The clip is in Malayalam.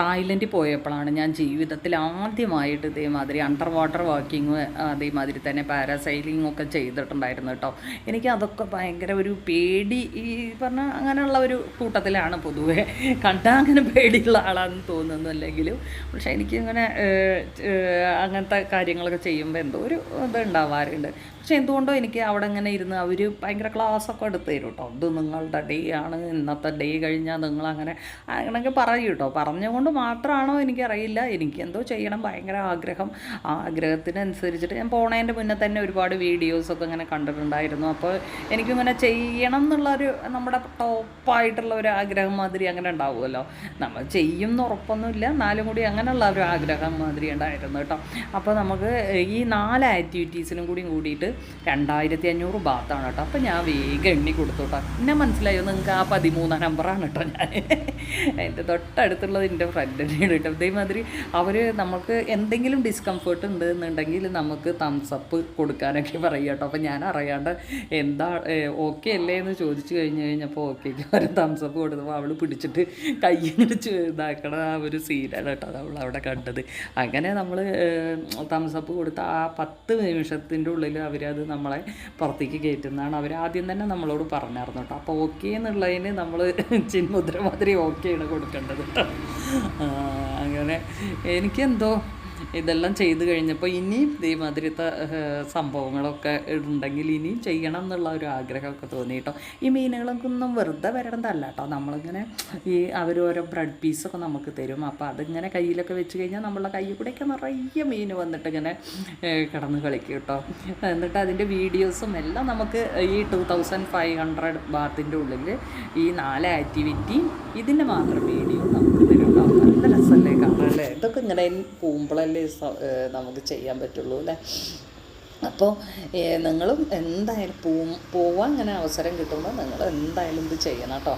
തായ്ലൻഡിൽ പോയപ്പോഴാണ് ഞാൻ ജീവിതത്തിൽ ആദ്യമായിട്ട് ഇതേമാതിരി അണ്ടർ വാട്ടർ വാക്കിങ് അതേമാതിരി തന്നെ പാരാസൈലിംഗ് ഒക്കെ ചെയ്തിട്ടുണ്ടായിരുന്നു കേട്ടോ. എനിക്ക് അതൊക്കെ ഭയങ്കര ഒരു പേടി ഈ പറഞ്ഞ അങ്ങനെയുള്ള ഒരു കൂട്ടത്തിലാണ് പൊതുവെ. കണ്ടാൽ അങ്ങനെ പേടിയുള്ള ആളാണെന്ന് തോന്നുന്നു അല്ലെങ്കിലും. പക്ഷേ എനിക്കിങ്ങനെ അങ്ങനത്തെ കാര്യങ്ങളൊക്കെ ചെയ്യുമ്പോൾ എന്തോ ഒരു ഇത് ഉണ്ടാവാറുണ്ട്. പക്ഷെ എന്തുകൊണ്ടോ എനിക്ക് അവിടെ അങ്ങനെ ഇരുന്ന് അവർ ഭയങ്കര ക്ലാസ്സൊക്കെ എടുത്ത് തരും കേട്ടോ. ഇത് നിങ്ങളുടെ ഡേ ആണ്. ഇന്നത്തെ ഡേ കഴിഞ്ഞാൽ നിങ്ങൾ അങ്ങനെ അങ്ങനെയൊക്കെ പറയും കേട്ടോ. പറഞ്ഞുകൊണ്ട് മാത്രമാണോ എനിക്കറിയില്ല. എനിക്ക് എന്തോ ചെയ്യണം. ഭയങ്കര ആഗ്രഹം. ആഗ്രഹത്തിനനുസരിച്ചിട്ട് ഞാൻ പോണതിന്റെ മുന്നേ തന്നെ ഒരുപാട് വീഡിയോസൊക്കെ ഇങ്ങനെ കണ്ടിട്ടുണ്ടായിരുന്നു. അപ്പോൾ എനിക്കിങ്ങനെ ചെയ്യണം എന്നുള്ളൊരു നമ്മുടെ ടോപ്പായിട്ടുള്ള ഒരു ആഗ്രഹം മാതിരി അങ്ങനെ ഉണ്ടാവുമല്ലോ. നമ്മൾ ചെയ്യും ഉറപ്പൊന്നുമില്ല. എന്നാലും കൂടി അങ്ങനെയുള്ള ഒരു ആഗ്രഹം മാതിരി ഉണ്ടായിരുന്നു കേട്ടോ. അപ്പോൾ നമുക്ക് ഈ നാല് ആക്ടിവിറ്റീസിനും കൂടി കൂടിയിട്ട് രണ്ടായിരത്തി അഞ്ഞൂറ് ബാത്താണ് കേട്ടോ. അപ്പോൾ ഞാൻ വേഗം എണ്ണി കൊടുത്തു കേട്ടോ. എന്നെ മനസ്സിലായോ? നിങ്ങൾക്ക് ആ പതിമൂന്നാം നമ്പറാണ് കേട്ടോ ഞാൻ. എന്റെ തൊട്ടടുത്തുള്ളത് എന്റെ ഫ്രണ്ടിനാണ് കേട്ടോ. അതേമാതിരി അവർ നമുക്ക് എന്തെങ്കിലും ഡിസ്കംഫേർട്ട് ഉണ്ട് എന്നുണ്ടെങ്കിൽ നമുക്ക് തംസപ്പ് കൊടുക്കാനൊക്കെ പറയും കേട്ടോ. അപ്പോൾ ഞാൻ അറിയാണ്ട് എന്താ ഓക്കെ അല്ലേ എന്ന് ചോദിച്ചു കഴിഞ്ഞ് കഴിഞ്ഞപ്പോൾ ഓക്കേക്ക് അവർ തംസപ്പ് കൊടുത്തപ്പോൾ അവൾ പിടിച്ചിട്ട് കയ്യിങ്ങനെ ഇതാക്കണ ആ ഒരു സീനാണ് കേട്ടോ. അവൾ അവിടെ കണ്ടത്. അങ്ങനെ നമ്മൾ തംസപ്പ് കൊടുത്ത ആ പത്ത് നിമിഷത്തിന്റെ ഉള്ളിൽ അവരത് നമ്മളെ പുറത്തേക്ക് കയറ്റുന്നതാണ് അവർ ആദ്യം തന്നെ നമ്മളോട് പറഞ്ഞായിരുന്നു കേട്ടോ. അപ്പോൾ ഓക്കെ എന്നുള്ളതിന് നമ്മൾ ചിന്മുദ്ര മാതിരി ഓക്കെയാണ് കൊടുക്കേണ്ടത് കേട്ടോ. അങ്ങനെ. എനിക്കെന്തോ ഇതെല്ലാം ചെയ്തു കഴിഞ്ഞപ്പോൾ ഇനിയും ഇതേമാതിരിത്തെ സംഭവങ്ങളൊക്കെ ഉണ്ടെങ്കിൽ ഇനിയും ചെയ്യണം എന്നുള്ള ഒരു ആഗ്രഹമൊക്കെ തോന്നി കേട്ടോ. ഈ മീനുകളൊക്കെ ഒന്നും വെറുതെ വരേണ്ടതല്ല കേട്ടോ. നമ്മളിങ്ങനെ ഈ അവർ ഓരോ ബ്രെഡ് പീസൊക്കെ നമുക്ക് തരും. അപ്പോൾ അതിങ്ങനെ കയ്യിലൊക്കെ വെച്ച് കഴിഞ്ഞാൽ നമ്മളുടെ കയ്യിൽ കൂടെയൊക്കെ നിറയെ മീൻ വന്നിട്ട് ഇങ്ങനെ കിടന്ന് കളിക്കും കേട്ടോ. എന്നിട്ട് അതിന്റെ വീഡിയോസും എല്ലാം നമുക്ക് ഈ ടു തൗസൻഡ് ഫൈവ് ഹൺഡ്രഡ് ബാത്തിന്റെ ഉള്ളിൽ ഈ നാല് ആക്ടിവിറ്റി ഇതിന്റെ മാത്രം വീഡിയോ നമുക്ക് തരും കേട്ടോ. ഇങ്ങനെ പോകുമ്പോഴല്ലേ നമുക്ക് ചെയ്യാൻ പറ്റുള്ളൂ അല്ലേ? അപ്പോൾ നിങ്ങളും എന്തായാലും പോവാൻ ഇങ്ങനെ അവസരം കിട്ടുമ്പോൾ നിങ്ങൾ എന്തായാലും ഇത് ചെയ്യണം കേട്ടോ.